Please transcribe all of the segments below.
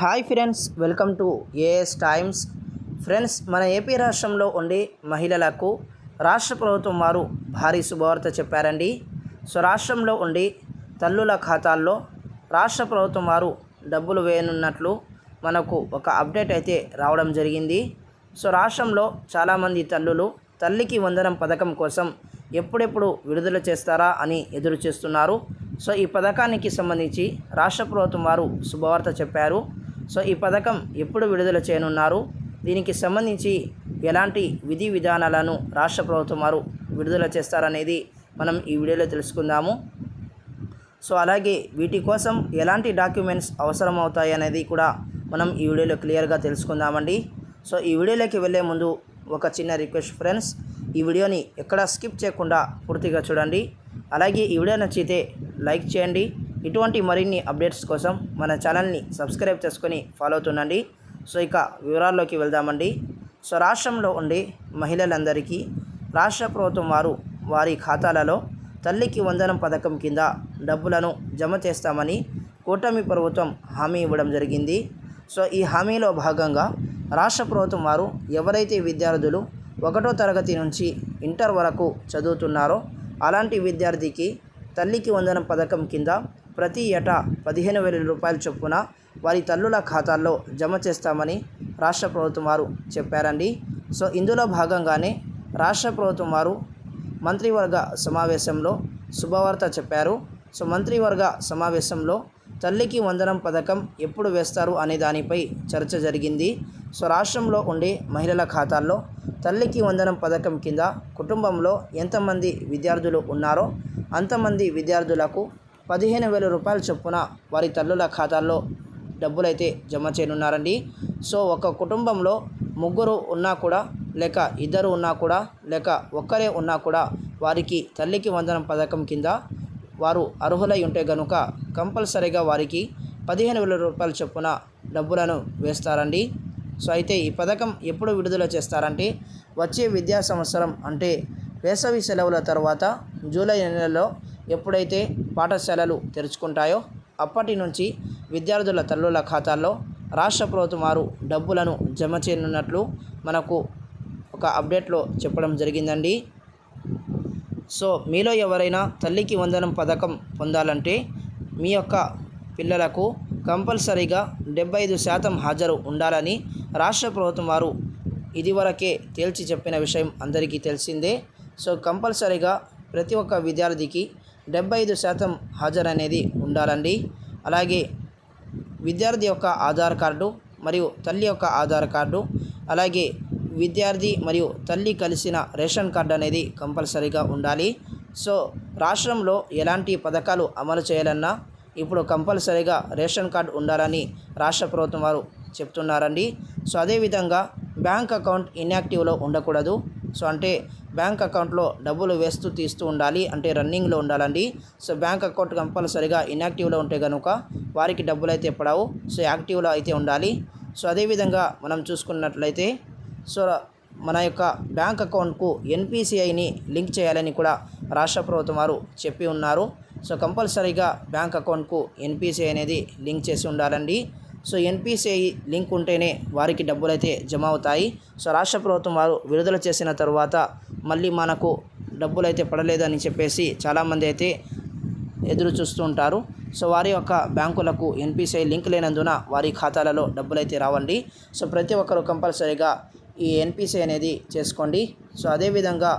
Hi friends welcome to AS Times friends మన AP రాష్ట్రంలో ఉండే మహిళలకు రాష్ట్ర ప్రభుత్వం వారు భారీ శుభవార్త చెప్పారండి. సో రాష్ట్రంలో ఉండి తల్లుల ఖాతాల్లో రాష్ట్ర ప్రభుత్వం వారు డబ్బులు వేయనున్నట్లు మనకు ఒక అప్డేట్ అయితే రావడం జరిగింది. సో రాష్ట్రంలో చాలామంది తల్లులు తల్లికి వందనం పథకం కోసం ఎప్పుడెప్పుడు విడుదల చేస్తారా అని ఎదురు చేస్తున్నారు సో ఈ పథకానికి సంబంధించి రాష్ట్ర ప్రభుత్వం వారు శుభవార్త చెప్పారు. సో ఈ పథకం ఎప్పుడు విడుదల చేయనున్నారు? దీనికి సంబంధించి ఎలాంటి విధి విధానాలను రాష్ట్ర ప్రభుత్వం వారు విడుదల చేస్తారనేది మనం ఈ వీడియోలో తెలుసుకుందాము. సో అలాగే వీటి కోసం ఎలాంటి డాక్యుమెంట్స్ అవసరం అవుతాయి అనేది కూడా మనం ఈ వీడియోలో క్లియర్గా తెలుసుకుందామండి. సో ఈ వీడియోలోకి వెళ్ళే ముందు ఒక చిన్న రిక్వెస్ట్ ఫ్రెండ్స్ ఈ వీడియోని ఎక్కడ స్కిప్ చేయకుండా పూర్తిగా చూడండి. అలాగే ఈ వీడియో నచ్చితే లైక్ చేయండి ఇటువంటి మరిన్ని అప్డేట్స్ కోసం మన ఛానల్ని సబ్స్క్రైబ్ చేసుకొని ఫాలో అవుతుండండి. సో ఇక వివరాల్లోకి వెళ్దామండి. సో రాష్ట్రంలో ఉండే మహిళలందరికీ రాష్ట్ర ప్రభుత్వం వారు వారి ఖాతాలలో తల్లికి వందనం పథకం కింద డబ్బులను జమ చేస్తామని కూటమి ప్రభుత్వం హామీ ఇవ్వడం జరిగింది. సో ఈ హామీలో భాగంగా రాష్ట్ర ప్రభుత్వం వారు ఎవరైతే విద్యార్థులు ఒకటో తరగతి నుంచి ఇంటర్ వరకు చదువుతున్నారో అలాంటి విద్యార్థికి తల్లికి వందనం పథకం కింద ప్రతి ఏటా పదిహేను వేల రూపాయల చొప్పున వారి తల్లుల ఖాతాల్లో జమ చేస్తామని రాష్ట్ర ప్రభుత్వం వారు చెప్పారండి. సో ఇందులో భాగంగానే రాష్ట్ర ప్రభుత్వం వారు మంత్రివర్గ సమావేశంలో శుభవార్త చెప్పారు. సో మంత్రివర్గ సమావేశంలో తల్లికి వందనం పథకం ఎప్పుడు వేస్తారు అనే దానిపై చర్చ జరిగింది. సో రాష్ట్రంలో ఉండే మహిళల ఖాతాల్లో తల్లికి వందనం పథకం కింద కుటుంబంలో ఎంతమంది విద్యార్థులు ఉన్నారో అంతమంది విద్యార్థులకు పదిహేను వేల రూపాయల చొప్పున వారి తల్లుల ఖాతాల్లో డబ్బులైతే జమ చేయనున్నారండి. సో ఒక కుటుంబంలో ముగ్గురు ఉన్నా కూడా లేక ఇద్దరు ఉన్నా కూడా లేక ఒక్కరే ఉన్నా కూడా వారికి తల్లికి వందనం పథకం కింద వారు అర్హులై ఉంటే గనుక కంపల్సరీగా వారికి పదిహేను వేల రూపాయల చొప్పున డబ్బులను వేస్తారండి. సో అయితే ఈ పథకం ఎప్పుడు విడుదల చేస్తారంటే వచ్చే విద్యా సంవత్సరం అంటే వేసవి సెలవుల తర్వాత జూలై నెలలో ఎప్పుడైతే పాఠశాలలు తెరుచుకుంటాయో అప్పటి నుంచి విద్యార్థుల తల్లుల ఖాతాల్లో రాష్ట్ర ప్రభుత్వం వారు డబ్బులను జమ చేయనున్నట్లు మనకు ఒక అప్డేట్లో చెప్పడం జరిగిందండి. సో మీలో ఎవరైనా తల్లికి వందనం పథకం పొందాలంటే మీ యొక్క పిల్లలకు కంపల్సరీగా డెబ్బై ఐదు శాతం హాజరు ఉండాలని రాష్ట్ర ప్రభుత్వం వారు ఇదివరకే తేల్చి చెప్పిన విషయం అందరికీ తెలిసిందే. సో కంపల్సరీగా ప్రతి ఒక్క విద్యార్థికి డెబ్బై ఐదు శాతం హాజరు అనేది ఉండాలండి. అలాగే విద్యార్థి యొక్క ఆధార్ కార్డు మరియు తల్లి యొక్క ఆధార్ కార్డు అలాగే విద్యార్థి మరియు తల్లి కలిసిన రేషన్ కార్డు అనేది కంపల్సరీగా ఉండాలి. సో రాష్ట్రంలో ఎలాంటి పథకాలు అమలు చేయాలన్నా ఇప్పుడు కంపల్సరీగా రేషన్ కార్డు ఉండాలని రాష్ట్ర ప్రభుత్వం వారు చెప్తున్నారండి. సో అదేవిధంగా బ్యాంక్ అకౌంట్ ఇన్యాక్టివ్లో ఉండకూడదు. సో అంటే బ్యాంక్ అకౌంట్లో డబ్బులు వేస్తూ తీస్తూ ఉండాలి అంటే రన్నింగ్లో ఉండాలండి. సో బ్యాంక్ అకౌంట్ కంపల్సరీగా ఇన్యాక్టివ్లో ఉంటే కనుక వారికి డబ్బులు అయితే పడవు. సో యాక్టివ్లో అయితే ఉండాలి. సో అదేవిధంగా మనం చూసుకున్నట్లయితే సో మన యొక్క బ్యాంక్ అకౌంట్కు ఎన్పిసిఐని లింక్ చేయాలని కూడా రాష్ట్ర ప్రభుత్వం వారు చెప్పి ఉన్నారు. సో కంపల్సరీగా బ్యాంక్ అకౌంట్కు ఎన్పిసిఐ అనేది లింక్ చేసి ఉండాలండి. సో ఎన్పిసిఐ లింక్ ఉంటేనే వారికి డబ్బులు అయితే జమ అవుతాయి సో రాష్ట్ర ప్రభుత్వం వారు విడుదల చేసిన తర్వాత మళ్ళీ మనకు డబ్బులు అయితే పడలేదని చెప్పేసి చాలామంది అయితే ఎదురు చూస్తూ ఉంటారు సో వారి యొక్క బ్యాంకులకు ఎన్పిసిఐ లింక్ లేనందున వారి ఖాతాలలో డబ్బులు అయితే రావండి. సో ప్రతి ఒక్కరు కంపల్సరీగా ఈ ఎన్పిసిఐ అనేది చేసుకోండి. సో అదేవిధంగా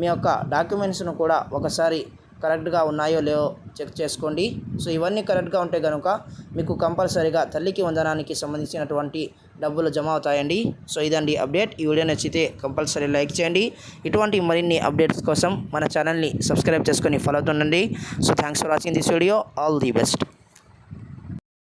మీ యొక్క డాక్యుమెంట్స్ను కూడా ఒకసారి కరెక్ట్గా ఉన్నాయో లేవో చెక్ చేసుకోండి. సో ఇవన్నీ కరెక్ట్గా ఉంటే కనుక మీకు కంపల్సరీగా తల్లికి వందనానికి సంబంధించినటువంటి డబ్బులు జమ అవుతాయండి. సో ఇదండి అప్డేట్. ఈ వీడియో నచ్చితే కంపల్సరీ లైక్ చేయండి. ఇటువంటి మరిన్ని అప్డేట్స్ కోసం మన ఛానల్ని సబ్స్క్రైబ్ చేసుకొని follow అవుతుండండి. So thanks for watching this video. All the best.